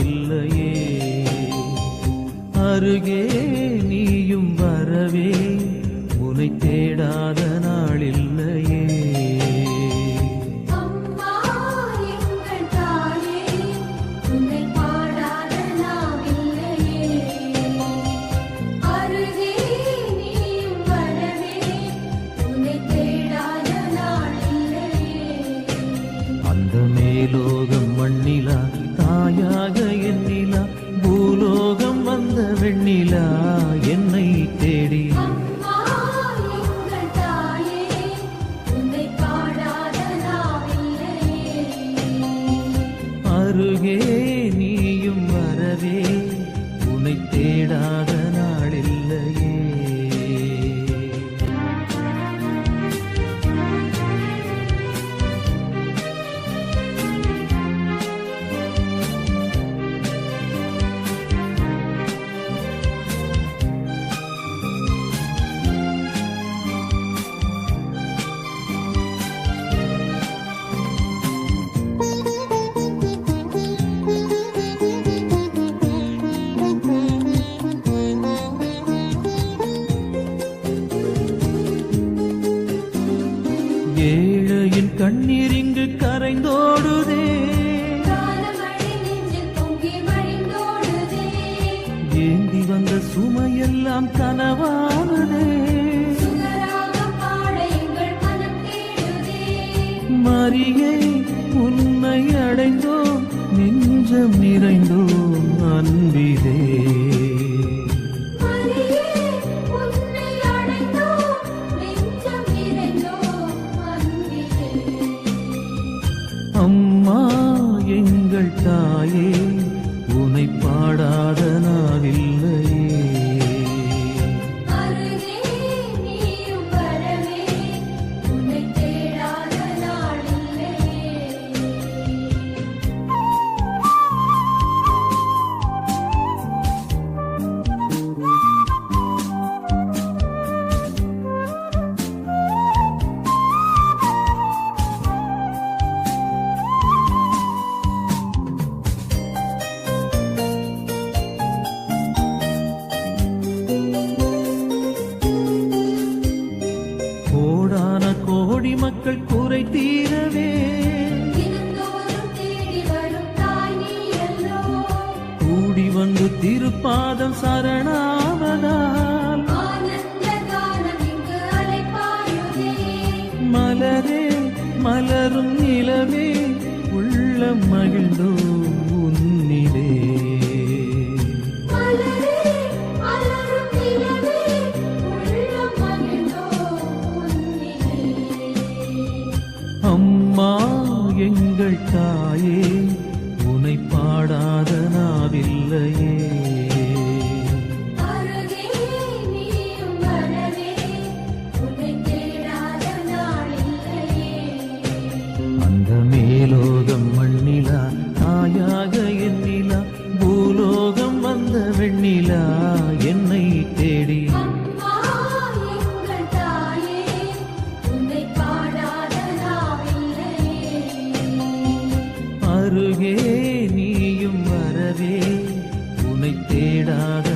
நாவில்லையே அருகே நீயும் வரவே உனை தேடாத நாளில்லையே. அம்மா எங்கள் தாயே வெண்ணிலா என்னை தேடி. அருகே ஏழையின் கண்ணீர் இங்கு கரைந்தோடுதே. ஏந்தி வந்த சுமையெல்லாம் கனவானதே. மரியே உன்னை அடைந்தோம் நெஞ்சம் நிறைந்தோம் அன்பிலே எங்கள் தாயே உனை பாடாத நாவில்லையே மக்கள் குறை தீரவே. கூடி வந்து திருப்பாதம் சரணாவதால். மலரே மலரும் நிலவே உள்ளம் மகிழ்ந்தோம் எங்கள் தாயே உனை பாடாத நாவில்லையே. அந்த மேலோகம் மண்ணிலா அருகே நீயும் வரவே உனை தேடாத